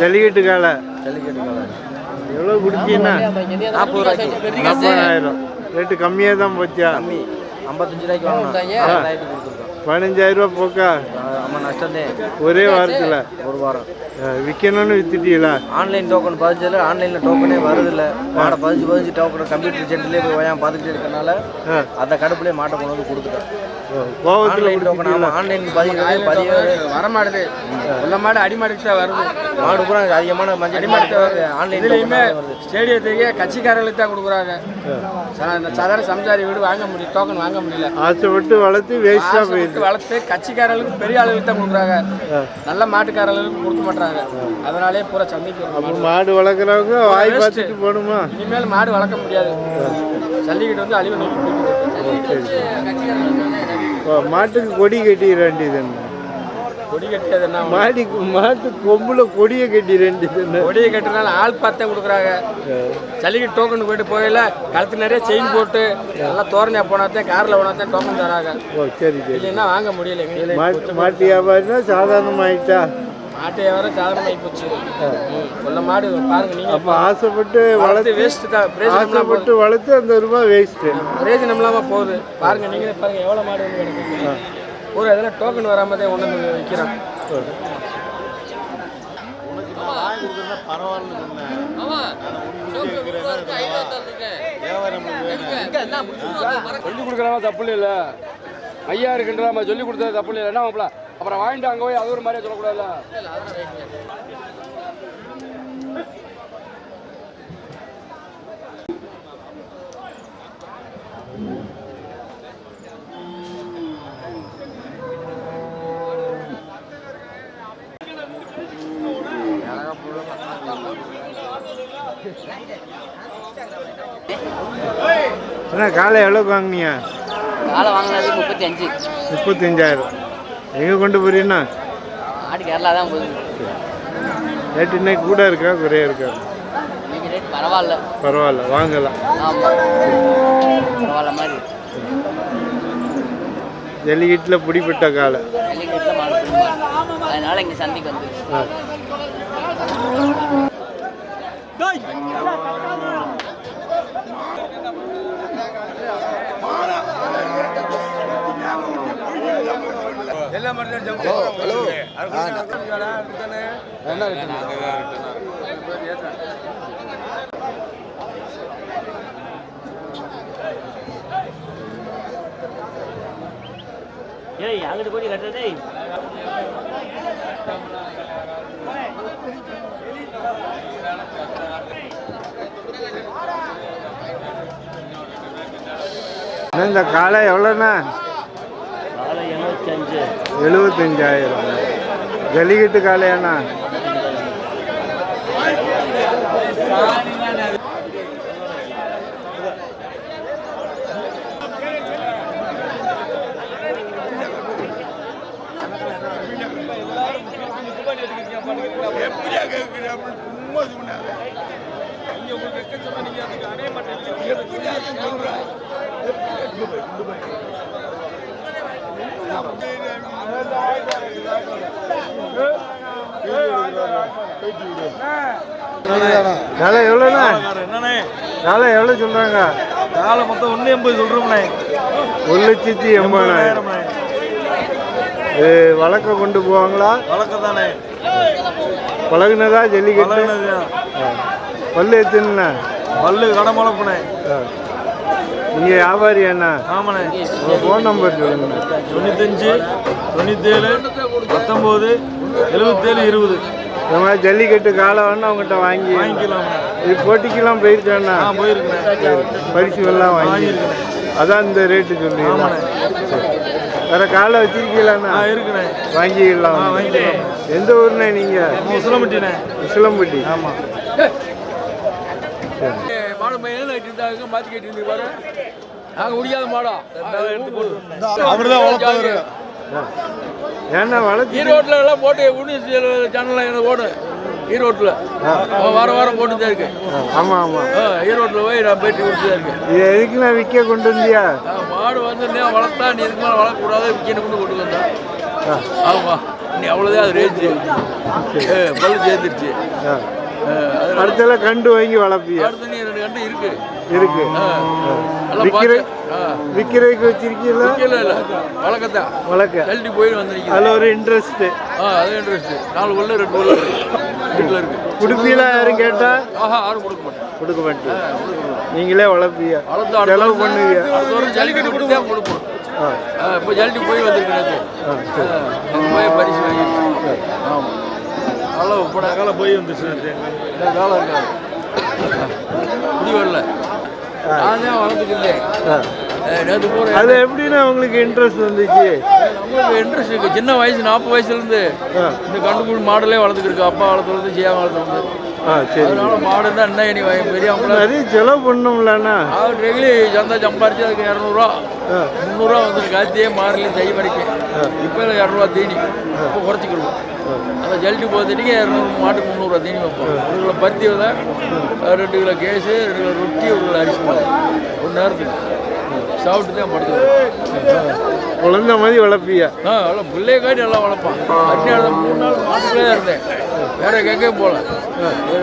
ஜல்லிக்கட்டு காலை ஜல்லிக்கட்டு காலை எவ்வளோ குடிச்சீங்கன்னா நாற்பது ரூபாய்க்கு நாற்பதாயிரம் ரேட்டு கம்மியாக தான் போச்சா? கம்மி ஐம்பத்தஞ்சு ரூபாய்க்கு கொடுத்துருக்கோம். பதினஞ்சாயிரம் ரூபா போக்கா? ஆமாம் நஷ்டந்தே ஒரே வாரத்தில். ஒரு வாரம். விற்கணும்னு வித்துட்டீங்களா? ஆன்லைன் டோக்கன் பதிஞ்சதில் ஆன்லைனில் டோக்கனே வருதில்ல மாடை பதிஞ்சு பதிஞ்சு டோக்கன் கம்ப்யூட்டர் சென்டர்லேயே போய் ஓயாம பார்த்துக்கிட்டு இருக்கனால. அந்த கடுப்புலேயே மாட்டை கொண்டு வந்து கொடுத்துட்டேன் கோவத்தில் ஆன்லைன் டோக்கன் ஆமாம் ஆன்லைன் பதிவு பதிவு. வரமாடுது உள்ள மாடு அடிமாடுக்கு தான் வருது. மாடு பூரா அதிகமான மஞ்சள் அடிமாடு வருது. ஆன்லைன் இதுலயுமே ஸ்டேடியத்துக்கு கட்சிக்காரர்களுக்கு தான் கொடுக்குறாங்க. சா- இந்த சாதாரண சம்சாரி வீடு வாங்க முடியும் டோக்கன் வாங்க முடியல. ஆசைப்பட்டு வளர்த்து வேஸ்ட்டாக போயிடுது. வளர்த்து கட்சிக்காரர்களுக்கு பெரிய ஆளுகளுக்கு தான் கொடுக்குறாங்க. நல்ல மாட்டுக்காரர்களுக்கு கொடுக்க மாட்டாங்க அதனாலே பூரா சந்தைக்கு வரும் அப்போ மாடு வளர்க்குறவங்க வாய் பார்த்துட்டு போகணுமா? இனிமேல் மாடு வளர்க்க முடியாது. ஜல்லிக்கட்டு வந்து அழிவு நோக்கி மாட்டுக்கு கொடி கட்டிட வேண்டியது என்ன? கொடி கட்டியது என்ன? மாடி மாட்டு கொம்புல கொடியை வேண்டியது என்ன? கொடியை கட்டுறதுனால ஆள் பார்த்தே கொடுக்குறாங்க. ஜல்லிக்கட்டு டோக்கன் போயிட்டு போயில கழுத்து நிறைய செயின் போட்டு நல்லா தோரணையா போனாத்தான் காரில் போனாத்தான் டோக்கன் தராங்க. ஓ சரி இல்லைன்னா வாங்க முடியல. மாட்டு மாட்டு வியாபாரினா சாதாரணமாயிட்டா? மாட்டு வியாபாரம் சாதாரணமாகி போச்சு. ம், கொல்ல மாடு பாருங்க நீங்க அப்போ ஆசைப்பட்டு வளர்த்து வளர்த்து வேஸ்ட் தான். ஆசைப்பட்டு வளர்த்து அந்த ரூபாய் வேஸ்ட்டு பிரயோஜனம் இல்லாம போகுது. பாருங்க நீங்களே பாருங்க எவ்வளவு மாடு வந்து கிடக்குது. ஒரு இதில் டோக்கன் வராம தான் ஒன்று வந்து விற்கிறான் சொல்லி கொடுக்குறவங்க தப்பு இல்லை. ஐயா இருக்குன்ற நம்ம சொல்லி கொடுத்தது தப்பு இல்லை. என்ன மாப்பிள? அப்புறம் வாங்கிட்டு அங்கே போய் அது ஒரு மாதிரியே சொல்லக்கூடாதுல்ல அண்ணா காலை எவ்வளோக்கு வாங்கினியா காலை வாங்கினது முப்பத்தி அஞ்சு முப்பத்தஞ்சாயிரம். எங்கே கொண்டு போறீங்கன்னா ஆடு கேரளா தான் போகுது. ரேட்டு இன்னைக்கு கூட இருக்கா குறையா இருக்கா? இன்னைக்கு ரேட் பரவாயில்ல. பரவாயில்ல வாங்கலாம். ஆமாம் பரவாயில்ல மாதிரி ஜல்லிக்கட்டில் பிடிப்பட்ட காலை. ஜல்லிக்கட்டில் மாடு அதனால இங்கே சந்தைக்கு வந்து ஏய் அங்கிட்டு போய் கட்டுறதே இந்த காலை எவ்வளோண்ணா? எழுபத்தஞ்சாயிரம். ஜல்லிக்கட்டு காளையாண்ணா காலை எவ்வளோண்ணா காலை எவ்வளோ சொல்கிறாங்க காலை மொத்தம் ஒன்று எண்பது சொல்கிறோம்ண்ணே ஒரு லட்சத்தி எண்பதாயிரம் வழக்க கொண்டு போவாங்களா? வழக்கம் தானே. பழகுனதா ஜல்லிக்கட்டு. பல்லு எத்துனா பல்லு கடை முளப்புனே நீங்கள் வியாபாரி அண்ணா ஆமாண்ணே. உங்கள் ஃபோன் நம்பர் சொல்லுங்கண்ணா தொண்ணூத்தஞ்சு தொண்ணூத்தேழு பத்தொம்போது எழுபத்தேழு இருபது. இந்த மாதிரி ஜல்லிக்கட்டு காலை வேணா அவங்ககிட்ட வாங்கி. வாங்கிக்கலாம் இது போட்டிக்கெல்லாம் போயிருக்கேண்ணா. போயிருக்கேன் பரிசு எல்லாம் வாங்கி. அதான் இந்த ரேட்டு சொல்லுவீங்களா வேற காலை வச்சிருக்கீங்களாண்ணா இருக்குண்ணே. வாங்கிக்கலாம் வாங்கிக்கலாம் எந்த ஊர்ண்ணே நீங்கள் உசிலம்பட்டிண்ணே. உசிலம்பட்டி. ஆமாம் மாடு பையன் இருந்தாங்க மாற்றி கட்டி இருந்து பாரு நாங்கள் முடியாத மாடம் அவர் தான் ஆ. ஏன்னா வளர்ச்சி ஈரோட்டில் எல்லாம் போட்டு யூனிவர்சிட்டியில் சேனலில் எனக்கு ஓடும் ஈரோட்டில். வார வாரம் போட்டு தான் இருக்கு ஆமாம் ஆமாம் ஈரோட்டில் போய் நான் பேட்டி கொடுத்து தான் இருக்கேன். இது எதுக்கு நான் விற்க கொண்டு வந்தியா? மாடு வந்து நீ வளர்த்தா நீ இதுக்கு மேலே வளர்க்கக்கூடாது? விற்கணும் கொண்டு கொண்டு வந்தேன் ஆ. ஆமாம் நீ அவ்வளோதான் அது ரேஞ்சு. பல்லு சேர்ந்துருச்சு. அடுத்தெல்லாம் கண்டு வாங்கி வளர்ப்பியா? அடுத்து கண்டு இருக்கு. இருக்கு. ஆ, எல்லாம் விக்கிற பார்த்து ஆ. விற்கிறதுக்கு வச்சிருக்கீங்களா? இல்லை இல்லை. வளர்க்கத்தான் வளர்க்க தள்ளி போய் வந்திருக்கீங்க. அதில் ஒரு இன்ட்ரெஸ்ட்டு ஆ அது இன்ட்ரெஸ்ட் நாலு உள்ள ரெண்டு உள்ள இருக்கு. வீட்டில் இருக்கு. குடுப்பீங்களா யாரும் கேட்டா? ஆஹா யாரும் கொடுக்க மாட்டேன் கொடுக்க மாட்டேன் நீங்களே வளர்ப்பியா வளர்த்து செலவு பண்ணுவியா அடுத்த வருஷம் ஜல்லிக்கட்டு கொடுத்து கொடுப்போம். இப்போ ஜல்லிக்கு போய் வந்திருக்கிறது. ஆ போய் பரிசு வாங்கிட்டு. ஆமாம் நல்லா போட காலம் போய் வந்துச்சு காலம் இருக்காது. முடி வரல நான் தான் போகிற அது எப்படின்னா உங்களுக்கு இன்ட்ரெஸ்ட் வந்துச்சு? நம்மளுக்கு இன்ட்ரெஸ்ட் இருக்கு. சின்ன வயசு நாற்பது வயசுலேருந்து இந்த கண்டுபிடி மாடலே வளர்த்துக்கிருக்கு அப்பா வளர்த்துறது ஜியா வளர்த்துறது ஆ சரி. அதனால மாடுன்னா என்ன இனி பெரியவங்கள நிறைய செலவு பண்ணோம்லண்ணா அவர் டெய்லி சந்தா சம்பாரிச்சு அதுக்கு இரநூறுவா முந்நூறுரூவா வந்துடும் காத்தியே மாறலையும் தை வரைக்கும் இப்போ இரநூறுவா தீனி. இப்போ குறைச்சிக்கிடுவோம். அந்த ஜல்டி தண்ணிக்கு இரநூறு மாட்டுக்கு முந்நூறுவா தீனி வைப்போம். ஒரு கிலோ பருத்தி விதை ரெண்டு கிலோ கேஸு ரெண்டு கிலோ ரொட்டி ஒரு கிலோ அரிசி ஒரு நேரத்துக்கு. சாப்பிட்டு தான் படுத்து குழந்தை மாதிரி வளர்ப்பியா? ஆ நல்லா பிள்ளைய காட்டி நல்லா வளர்ப்பான். தான் மூணு நாள் மாட்டுக்குள்ளே தான் இருந்தேன். வேற கேட்கவே போகல.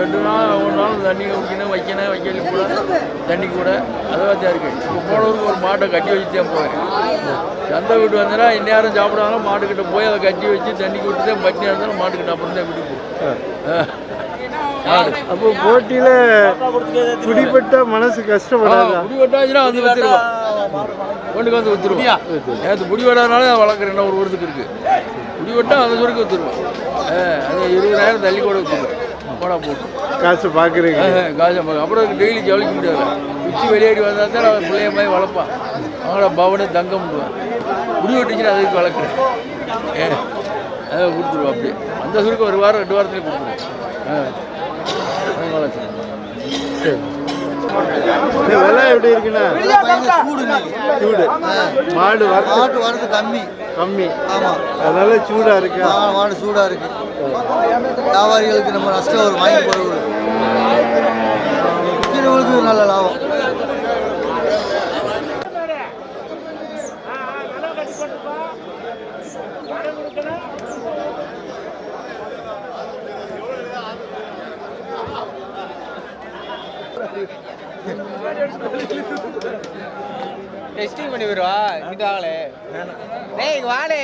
ரெண்டு நாள் ஒரு நாள் தண்ணி குடிக்கணும் வைக்கணும் வைக்கலும் கூட. தண்ணி கூட. அதுவாக தான் இருக்கு. இப்போ போனவருக்கு ஒரு மாட்டை கட்டி வச்சு தான் போவேன். சந்தை வீட்டு வந்தேன்னா இந்நேரம் சாப்பிடாலும் மாட்டுக்கிட்ட போய் அதை கட்டி வச்சு தண்ணி விட்டு தான் பட்டினி இருந்தாலும் மாட்டுக்கிட்ட அப்புறம் தான் வீட்டுக்கு அப்போ போட்டியில குடிப்பட்ட மனசு கஷ்டப்படாதா? முடி வெட்டாச்சுன்னா வந்து வித்துருவோம் கொண்டுக்கு வந்து வித்துருவோம். நேற்று முடி வெட்டாதனால அதை வளர்க்குறேன். ஒரு வருஷத்துக்கு இருக்கு. முடி வெட்டா அந்த சுருக்கு வித்துருவோம். அது இருபதாயிரம் தள்ளி கூட வித்துருவோம். போடா போட்டு காசு பாக்குறீங்க காசம் அப்புறம் டெய்லி ஜவுளிக்க முடியாது. உச்சி வெளியேறி வந்தால் தான் அவன் பிள்ளைய மாதிரி வளர்ப்பான். அவங்கள பவனே தங்க முடிவான் முடி வெட்டிச்சுன்னா அதுக்கு வளர்க்குறேன். ஏ அதை கொடுத்துருவோம் அப்படியே. அந்த சுருக்கு ஒரு வாரம் ரெண்டு வாரத்துலேயே கொடுத்துருவோம். ஆ வளர்க்குறேன் இந்த விலை எப்படி இருக்குண்ணா சூடு. மாடு வரத்து மாட்டு வரது கம்மி. கம்மி. ஆமாம் அதனால சூடா இருக்கா? மாடு சூடாக இருக்கு. வியாபாரிகளுக்கு நம்ம நஷ்டம் ஒரு வாங்கி போடுறது. விற்கிறவங்களுக்கு நல்ல லாபம். டெஸ்டிங் பண்ணி வருவா இங்கிட்ட ஆகலே டேய் இங்க வாடே.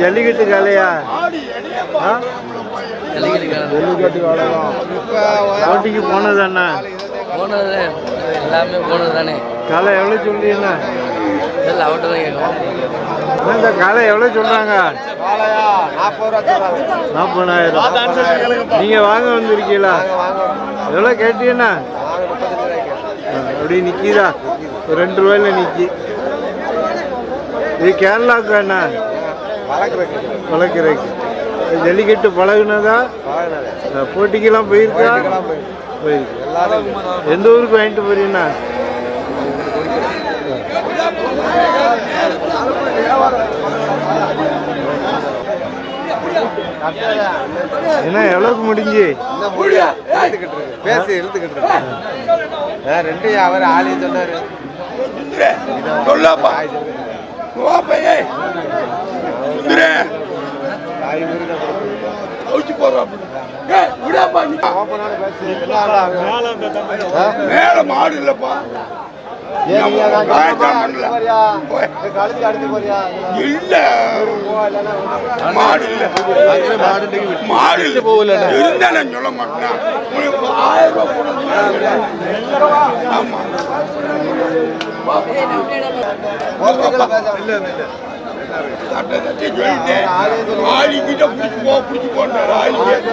ஜல்லிக்கட்டு காலையா? ஜல்லிக்கட்டு காலைதான் போட்டிக்கு போனதாண்ணா போனது எல்லாமே போனது தானே. காலை எவ்வளோ சொல்றீங்கண்ணா இல்லை தான் அண்ணா, இந்த காலை எவ்வளோ தருவாங்க நாற்பதாயிரம். நீங்க வாங்க வந்திருக்கீங்களா? எவ்வளோ ஆ, அப்படி நிக்கிதா? ஒரு ரெண்டு ரூபாயில நிக்கி. இது கேரளாவுக்கு அண்ணா வளர்க்குறதுக்கு ஜல்லிக்கட்டு பழகுனதா? போட்டிக்கெல்லாம் போயிருக்கா? போய் போயிருக்கு எல்லாரும் எந்த ஊருக்கு வாங்கிட்டு போறீங்கண்ணா என்ன எவ்வளோக்கு முடிஞ்சு? பேசி இழுத்துக்கிட்டு ரெண்டு அவர் ஆளி சொன்னாரு? மேல மாடு இல்லப்பா. இல்ல மாடு இல்ல மாடு இல்ல போகல இருந்தாலும் சொல்ல மாட்டேன் ஆயிரம் ரூபாய். ஆமா ஆளிக்கிட்ட பிடிச்சு போ பிடிச்சு போட்டாரு பிடிச்சு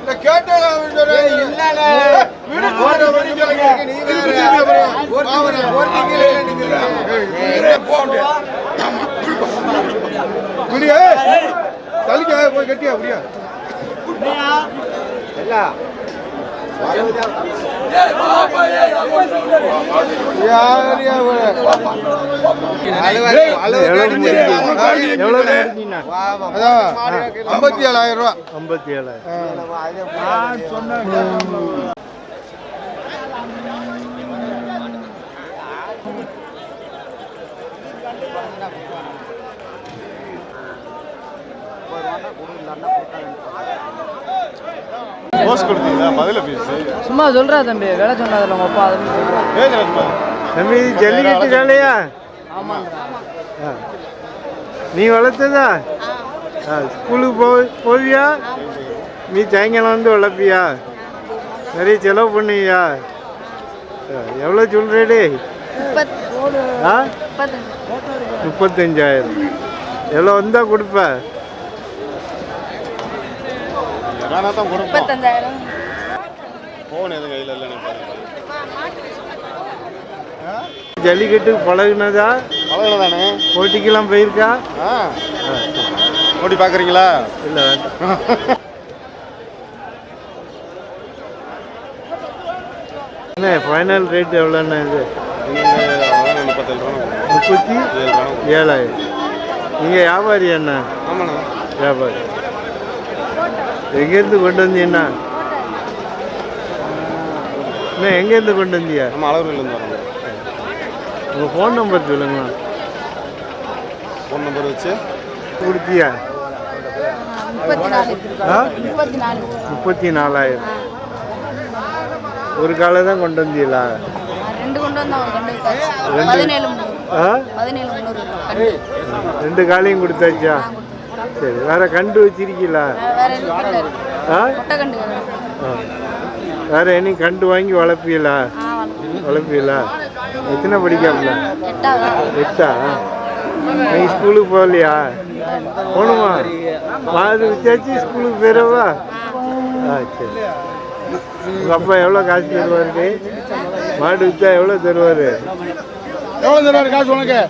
இந்த போய் கட்டியா அப்படியா யாரையா எவ்வளோ எவ்வளோ முடிஞ்சீங்கண்ணா அதான் ஐம்பத்தி ஏழாயிரம் ரூபா. ஐம்பத்தி ஏழாயிரம். போஸ் கொடுத்தீங்களா பதில பீஸ் சும்மா சொல்றா தம்பி வேலை சொன்னதில்ல உங்க அப்பா தம்பி ஜல்லிக்கட்டு காளையா ஆ. நீ வளர்த்ததா? ஆ ஸ்கூலுக்கு போ போவியா? நீ சாயங்காலம் வந்து வளர்ப்பியா? நிறைய செலவு பண்ணுவியா? ஆ, எவ்வளோ சொல்கிறேடே ஆ? முப்பத்தஞ்சாயிரம். எவ்வளோ வந்தால் கொடுப்ப? வேணா தான் கொடுப்போம். முப்பத்தஞ்சாயிரம். ஃபோன் எதுவும் கையில் இல்லை எனக்கு ஜல்லிக்கட்டுக்கு பழகுனதா? பழகின தானே போட்டிக்கெல்லாம் போயிருக்கா? ஆ. ஓடி பார்க்குறீங்களா? இல்லை என்ன ஃபைனல் ரேட் எவ்வளோண்ணா இது? முப்பத்தி ஏழு ரூபா ஏழாயிரம். நீங்கள் வியாபாரி அண்ணா ஆமாண்ணா. வியாபாரி. எங்கேருந்து கொண்டு வந்தீங்கண்ணா அண்ணா எங்கேருந்து கொண்டு வந்தியா நம்ம அளவுலேருந்து வரோம். உங்கள் ஃபோன் நம்பர் சொல்லுங்களா ஃபோன் நம்பர் வச்சு. கொடுத்தியா? முப்பத்தி நாலாயிரம். ஒரு காலை தான் கொண்டு வந்தீங்களா? ரெண்டு காலையும் கொடுத்தாச்சா. சரி வேற கண்டு வச்சிருக்கீங்களா? வேற எதுவும் கண்டு வாங்கி வளர்ப்பீங்களா. வளர்ப்பீங்களா? எத்தனை படிக்காமல எட்டா? நீ ஸ்கூலுக்கு போகலையா? போகணுமா? மாடு விசாச்சு ஸ்கூலுக்கு போயிடவா? ஆ சரி. உங்கள் அப்பா எவ்வளோ காசு தருவாரு மாடு விற்றா எவ்வளோ தருவார்? எவ்வளோ தருவாரு காசு உனக்கு?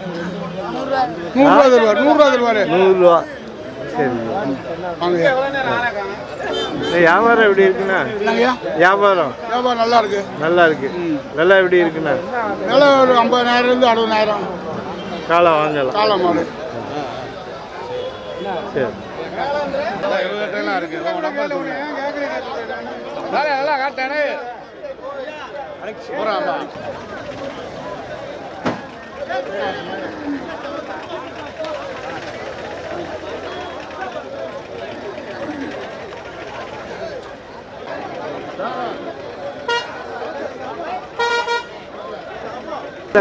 நூறுரூவா தருவார் நூறுரூவா தருவாரு. நூறுரூவா. சரி வாங்க இந்த வியாபாரம் எப்படி இருக்குண்ணா? வியாபாரம்? வியாபாரம் நல்லா இருக்கு. நல்லா இருக்கு. நல்லா எப்படி இருக்குண்ணா? விலை ஒரு ஐம்பதாயிரம் இருந்து அறுபதாயிரம். காலை வாங்கலாம். காளை மாடு. சரி. நல்லா காட்டானே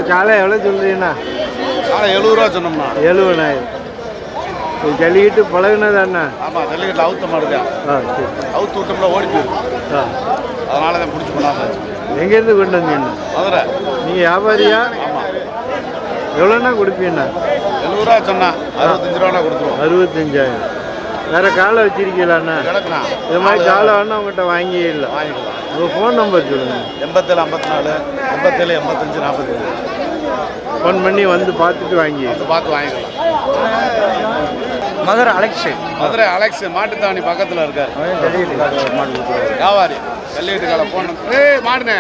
காலை எவ்வளோ சொல்றீங்கண்ணா? ஆனால் எழுபது ரூபா சொன்னோம்னா எழுபதாயிரம் ஜல்லிக்கிட்டு பழகுனதாண்ணா. ஆமாம் ஜல்லிக்கட்டில் அவுத்த மாடு தான் ஆ சரி. அவுத்து விட்டோம்ல ஓடி போயிருக்கு. ஆ. அதனால தான் பிடிச்சி பண்ணாம எங்கேருந்து கொண்டு வந்தீங்கண்ணா? மதுரை. நீங்கள் வியாபாரியா? ஆமாம் எவ்வளோண்ணா கொடுப்பீங்கண்ணா? எழுபது ரூபா சொன்னா அறுபத்தஞ்சு ரூபா கொடுத்துருவோம். அறுபத்தஞ்சாயிரம். வேற காலை வச்சிருக்கீங்களாண்ணா இது மாதிரி காலை வேணா உங்கள்கிட்ட வாங்கிடலாம் வாங்கிக்கலாம். உங்கள் ஃபோன் நம்பர் சொல்லுங்கள் எண்பத்தேழு ஐம்பத்தி நாலு எண்பத்தேழு எண்பத்தஞ்சு நாற்பத்தேழு ஃபோன் பண்ணி வந்து பார்த்துட்டு வாங்கி பார்த்து வாங்கிக்கலாம். மதுரை அலெக்ஸ். மதுரை அலெக்ஸ் மாட்டுத்தாவணி பக்கத்தில் இருக்கார். வியாபாரி. கல்லிட்டு காலை போன ஏய் மாடுனே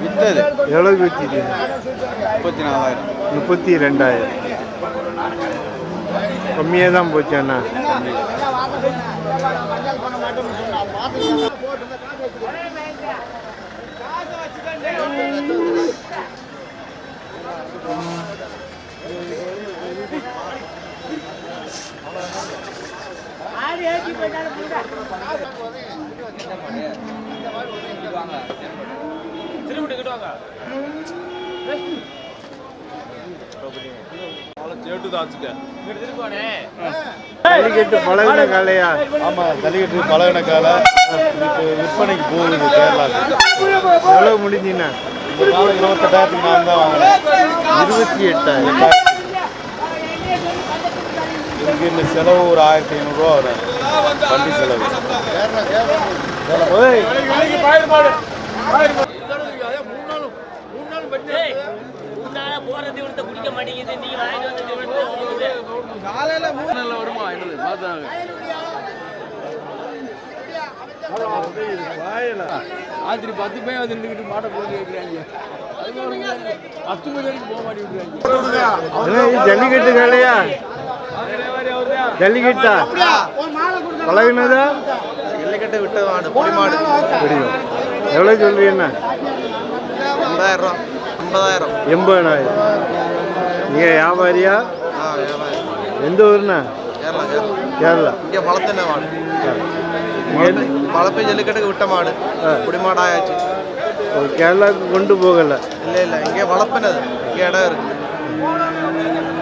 வித்தது எவ்வளோக்கு வச்சிருக்கீங்க முப்பத்தி நாலாயிரம் முப்பத்தி ரெண்டாயிரம் கம்மியாக தான் போச்சு அண்ணா. ஜல்லிக்கட்டு பழகின காலையா ஆமா ஜல்லிக்கட்டு பழகின கால இப்போ விற்பனைக்கு போகுது கேரளாவுக்கு. எவ்வளோ முடிஞ்சுண்ணா இந்த காலம் இருபத்தெட்டாயிரத்துக்கு நான் தான் வாங்கினேன். இருபத்தி எட்டாயிரம். இதுக்கு இந்த செலவு ஒரு ஆயிரத்தி ஐநூறுரூவா வரும். வண்டி செலவு. என்னது பார்த்தாங்க ராத்திரி பத்து பேர் வந்து நின்றுக்கிட்டு மாட்டை போட்டு வைக்கிறாங்க பத்து மணி வரைக்கும் போக மாட்டேங்கிறாங்க அண்ணா, இது ஜல்லிக்கட்டு காலையா ஜல்லிக்கட்டா? பழகினதா? ஜல்லிக்கட்டு விட்ட மாடு பொடி மாடு தெரியும் எவ்வளோ சொல்றீங்கண்ணா ஐம்பதாயிரம் ரூபா. ஐம்பதாயிரம். எண்பதாயிரம். நீங்கள் வியாபாரியா? எந்த ஊர்ண்ணா? விட்ட மாடு பொடி மாடாயாச்சு ஒரு கேரளாவுக்கு கொண்டு போகலை இல்லை இல்லை இங்கே வளர்ப்பினது இங்கே இடம் இருக்கு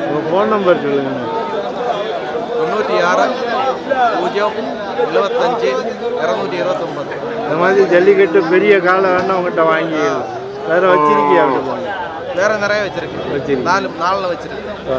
உங்கள் ஃபோன் நம்பர் சொல்லுங்கண்ணா தொண்ணூற்றி ஆறு பூஜ்ஜியம் எழுபத்தஞ்சு இரநூத்தி இருபத்தொம்பது இந்த மாதிரி ஜல்லிக்கட்டு பெரிய காலை வேணா உங்கள்கிட்ட வாங்கிக்கலாம் வேறு வச்சிருக்கியா வேற நிறைய வச்சிருக்கு வச்சிருக்கு நாலு நாலில் வச்சிருக்கு ஆ